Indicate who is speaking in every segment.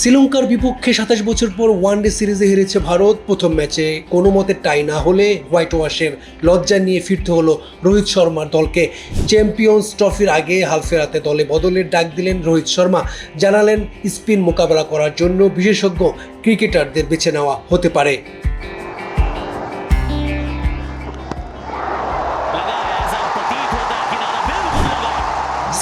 Speaker 1: শ্রীলঙ্কার বিপক্ষে সাতাশ বছর পর ওয়ান ডে সিরিজে হেরেছে ভারত। প্রথম ম্যাচে কোনো মতে টাই না হলে হোয়াইট ওয়াশের লজ্জা নিয়ে ফিরতে হলো রোহিত শর্মার দলকে। চ্যাম্পিয়ন্স ট্রফির আগে হাল ফেরাতে দলে বদলের ডাক দিলেন রোহিত শর্মা। জানালেন স্পিন মোকাবেলা করার জন্য বিশেষজ্ঞ ক্রিকেটারদের বেছে নেওয়া হতে পারে।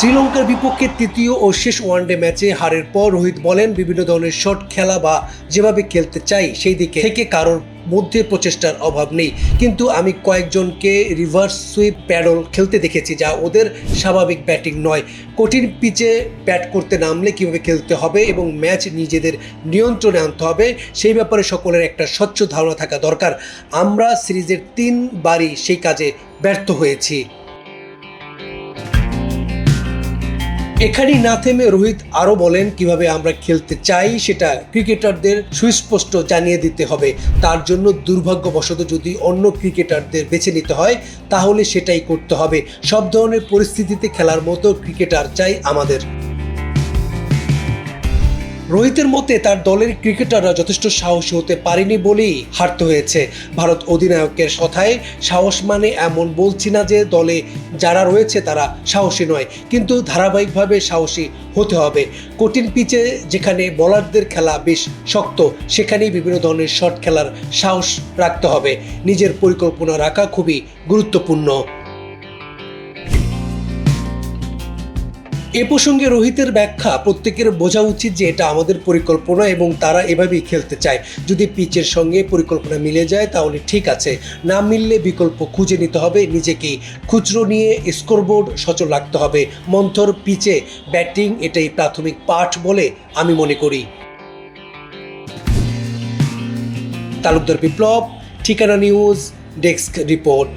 Speaker 1: শ্রীলঙ্কার বিপক্ষে তৃতীয় ও শেষ ওয়ানডে ম্যাচে হারের পর রোহিত বলেন, বিভিন্ন ধরনের শট খেলা বা যেভাবে খেলতে চাই, সেই দিকে থেকে কারোর মধ্যে প্রচেষ্টার অভাব নেই। কিন্তু আমি কয়েকজনকে রিভার্স সুইপ প্যাডল খেলতে দেখেছি, যা ওদের স্বাভাবিক ব্যাটিং নয়। কঠিন পিচে ব্যাট করতে নামলে কীভাবে খেলতে হবে এবং ম্যাচ নিজেদের নিয়ন্ত্রণে আনতে হবে, সেই ব্যাপারে সকলের একটা স্বচ্ছ ধারণা থাকা দরকার। আমরা সিরিজের তিনবারই সেই কাজে ব্যর্থ হয়েছি। এখানেই না থেমে রোহিত আরও বলেন কীভাবে আমরা খেলতে চাই, সেটা ক্রিকেটারদের সুস্পষ্ট জানিয়ে দিতে হবে। তার জন্য দুর্ভাগ্যবশত যদি অন্য ক্রিকেটারদের বেছে নিতে হয়, তাহলে সেটাই করতে হবে। সব ধরনের পরিস্থিতিতে খেলার মতো ক্রিকেটার চাই আমাদের। রোহিতের মতে তার দলের ক্রিকেটাররা যথেষ্ট সাহসী হতে পারেনি বলেই হারতে হয়েছে। ভারত অধিনায়কের কথায় সাহস মানে এমন বলছি না যে দলে যারা রয়েছে তারা সাহসী নয়, কিন্তু ধারাবাহিকভাবে সাহসী হতে হবে। কঠিন পিচে যেখানে বলারদের খেলা বেশ শক্ত, সেখানেই বিভিন্ন ধরনের শট খেলার সাহস রাখতে হবে। নিজের পরিকল্পনা রাখা খুবই গুরুত্বপূর্ণ। এ প্রসঙ্গে রোহিতের ব্যাখ্যা প্রত্যেকের বোঝা উচিত যে এটা আমাদের পরিকল্পনা এবং তারা এভাবেই খেলতে চায়। যদি পিচের সঙ্গে পরিকল্পনা মিলে যায়, তাহলে ঠিক আছে। না মিললে বিকল্প খুঁজে নিতে হবে। নিজেকে খুচরো নিয়ে স্কোরবোর্ড সচল রাখতে হবে। মন্থর পিচে ব্যাটিং এটাই প্রাথমিক পাঠ বলে আমি মনে করি। তালুকদার বিপ্লব, ঠিকানা নিউজ, ডেস্ক রিপোর্ট।